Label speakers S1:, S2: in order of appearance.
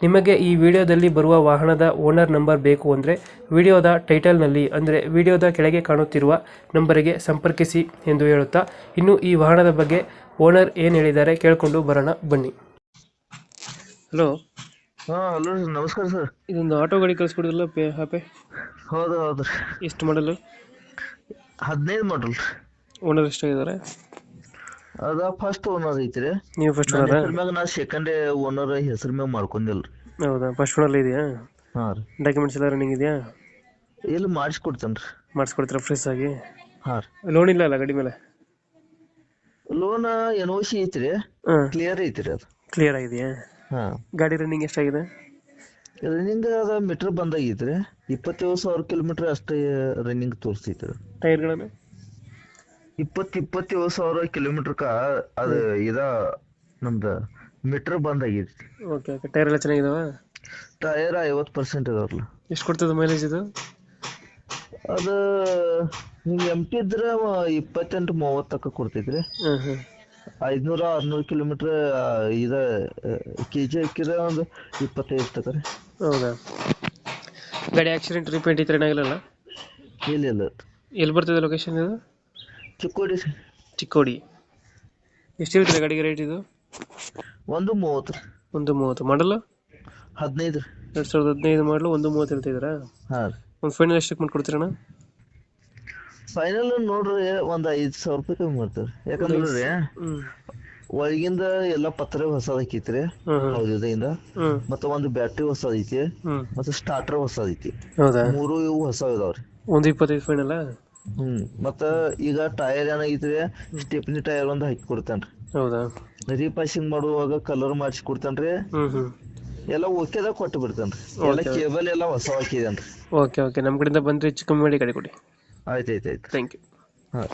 S1: ನಿಮಗೆ ಈ ವಿಡಿಯೋದಲ್ಲಿ ಬರುವ ವಾಹನದ ಓನರ್ ನಂಬರ್ ಬೇಕು ಅಂದರೆ ವಿಡಿಯೋದ ಟೈಟಲ್ನಲ್ಲಿ ಅಂದರೆ ವಿಡಿಯೋದ ಕೆಳಗೆ ಕಾಣುತ್ತಿರುವ ನಂಬರಿಗೆ ಸಂಪರ್ಕಿಸಿ ಎಂದು ಹೇಳುತ್ತಾ ಇನ್ನು ಈ ವಾಹನದ ಬಗ್ಗೆ ಓನರ್ ಏನು ಹೇಳಿದ್ದಾರೆ ಕೇಳಿಕೊಂಡು ಬರೋಣ ಬನ್ನಿ. ಹಲೋ.
S2: ಹಾ ಹಲೋ ನಮಸ್ಕಾರ ಸರ್.
S1: ಇದೊಂದು ಆಟೋ ಗಾಡಿ ಕಳಿಸ್ಕೊಡಿದ್ರಲ್ಲ ಪೇ ಹಾಪೆ
S2: ಹೌದು ಹೌದು.
S1: ಎಷ್ಟು ಮಾಡಲು
S2: ಹದಿನೈದು ಮಾಡಲ್
S1: ಓನರ್ ಎಷ್ಟಾಗಿದ್ದಾರೆ?
S2: ಅದ ಫಸ್ಟ್ ಓನರ್ ಐತ್ರಿ.
S1: ನೀವು ಫಸ್ಟ್ ಓನರ್
S2: ಮ್ಯಾಗ ನಾ ಸೆಕೆಂಡ್ ಓನರ್ ಹೆಸರು ಮ್ಯಾಗ ಮಾಡ್ಕೊಂಡಿಲ್ರಿ.
S1: ಹೌದಾ? ಫಸ್ಟ್ ಓನರ್ ಇದೆಯಾ?
S2: ಹಾಂ ರೀ.
S1: ಡಾಕ್ಯುಮೆಂಟ್ಸ್ ಎಲ್ಲ ರನ್ನಿಂಗ್ ಇದೆಯಾ?
S2: ಎಲ್ಲಿ ಮಾಡಿಸ್ಕೊಡ್ತೇನ್ರಿ.
S1: ಮಾಡಿಸ್ಕೊಡ್ತೀರಾ ಫ್ರೆಶ್ ಆಗಿ?
S2: ಹಾಂ ರೀ.
S1: ಲೋನ್ ಇಲ್ಲ ಅಲ್ಲ ಗಾಡಿ ಮೇಲೆ?
S2: ಲೋನ್ ಎನ್ ಓ ಸಿ ಐತ್ರಿ. ಕ್ಲಿಯರ್ ಐತ್ರಿ ಅದು.
S1: ಕ್ಲಿಯರ್ ಆಗಿದೆಯಾ?
S2: ಹಾ.
S1: ಗಾಡಿ ರನ್ನಿಂಗ್ ಎಷ್ಟಾಗಿದೆ?
S2: ರನ್ನಿಂಗ್ ಅದ ಮೀಟರ್ ಬಂದಾಗೈತ್ರಿ. ಇಪ್ಪತ್ತೇಳು ಸಾವಿರ ಕಿಲೋಮೀಟರ್ ಅಷ್ಟೇ ರನ್ನಿಂಗ್ ತೋರಿಸ್ತೈತ್ರಿ
S1: ಟೈರ್ಗಳನ್ನು
S2: ಇಪ್ಪತ್ ಇಪ್ಪತ್ತೇಳು ಸಾವಿರ ಕಿಲೋಮೀಟರ್ಕ ಅದು ಇದ ನಮ್ದು ಮೀಟರ್ ಬಂದಾಗೈತಿ
S1: ಓಕೆ ಓಕೆ ಟೈರ್ ಎಲ್ಲ ಚೆನ್ನಾಗಿದಾವ?
S2: ಟಯರ್ ಐವತ್ತು ಪರ್ಸೆಂಟ್ ಇದಾವಲ್ಲ
S1: ಎಷ್ಟು ಕೊಡ್ತದೆ ಮೈಲೇಜ್ ಇದು?
S2: ಅದು ನೀವು ಎಂ ಟಿ ಇದ್ರೆ ಇಪ್ಪತ್ತೆಂಟು ಮೂವತ್ತು ತಕ್ಕ ಕೊಡ್ತೈತ್ರಿ
S1: ಹಾಂ ಹಾಂ
S2: ಐದ್ನೂರ ಆರ್ನೂರು ಕಿಲೋಮೀಟರ್ ಇದ ಕೆ ಜಿ ಹಾಕಿದ್ರೆ ಒಂದು ಇಪ್ಪತ್ತೈದು ತನಕ ರೀ.
S1: ಹೌದಾ? ಗಾಡಿ ಆಕ್ಸಿಡೆಂಟ್ ರಿಪೇಂಟ್ ಈ ಥರ ಏನಾಗಿಲ್ಲ
S2: ಇಲ್ಲ ಇಲ್ಲ.
S1: ಎಲ್ಲಿ ಬರ್ತದೆ ಲೊಕೇಶನ್ ಇದು?
S2: ಚಿಕ್ಕೋಡಿ ರೀ
S1: ಚಿಕ್ಕೋಡಿ. ಎಷ್ಟು ಹೇಳ್ತೀರಾ ಗಾಡಿಗೆ ರೇಟ್ ಇದು?
S2: ಒಂದು ಮೂವತ್ತು. ರೀ
S1: ಒಂದು ಮೂವತ್ತು. ಮಾಡಲ್ಲ
S2: ಹದಿನೈದು. ರೀ
S1: ಎರಡು ಸಾವಿರದ ಹದಿನೈದು ಮಾಡಲು ಒಂದು ಮೂವತ್ತು ಹೇಳ್ತಿದ್ದೀರಾ
S2: ಹಾಂ. ರೀ
S1: ಒಂದು ಫೈನಲ್ ಎಷ್ಟಕ್ಕೆ ಮಾಡ್ಕೊಡ್ತೀರಣ್ಣ?
S2: ಫೈನಲ್ ನೋಡ್ರಿ ಒಂದು ಐದು ಸಾವಿರ ರೂಪಾಯಿ ಕಮ್ಮಿ ಮಾಡ್ತೇವೆ ಯಾಕಂದ್ರೆ ನೋಡ್ರಿ
S1: ಹ್ಞೂ
S2: ಒಳಗಿಂದ ಎಲ್ಲ ಪತ್ರ ಹೊಸದ್ ಹಾಕೈತ್ರಿ
S1: ಹ್ಞೂ ಹ್ಞೂ
S2: ಹೌದಿಂದ
S1: ಹ್ಞೂ
S2: ಮತ್ತೆ ಒಂದು ಬ್ಯಾಟ್ರಿ ಹೊಸದೈತಿ ಮತ್ತ
S1: ಹ್ಞೂ
S2: ಮತ್ತೆ ಸ್ಟಾರ್ಟರ್ ಹೊಸದೈತಿ.
S1: ಹೌದಾ?
S2: ಮೂರು ಇವು ಹೊಸ ಇದಾವ್ರಿ
S1: ಒಂದು ಇಪ್ಪತ್ತೈದು ಫೈನಲ್ಲ
S2: ಹ್ಮ್. ಮತ್ತ ಈಗ ಟೈರ್ ಏನಾಗೈತ್ರಿ ಸ್ಟೆಪ್ನಿ ಟೈರ್ ಒಂದು ಹಾಕಿ ಕೊಡ್ತೇನ್ರಿ.
S1: ಹೌದಾ?
S2: ರೀಪಾಸಿಂಗ್ ಮಾಡುವಾಗ ಕಲರ್ ಮಾಡಿಸಿ ಕೊಡ್ತೇನ್ರಿ. ಎಲ್ಲ ಓಕೆದಾಗ ಕೊಟ್ಟು ಬಿಡ್ತೇನ್ರಿ. ಎಲ್ಲ ಕೇಬಲ್ ಎಲ್ಲ ಹೊಸ ಹಾಕಿದೇನ್ರಿ.
S1: ಓಕೆ ಓಕೆ ನಮ್ಮ ಕಡೆಯಿಂದ ಬಂದ್ರೆ ಹೆಚ್ಚು ಕಮ್ಮಿ ಮಾಡಿ ಕಡೆ ಕೊಡಿ.
S2: ಆಯ್ತು ಆಯ್ತು ಆಯ್ತು.
S1: ಥ್ಯಾಂಕ್ ಯು
S2: ಹಾಂ.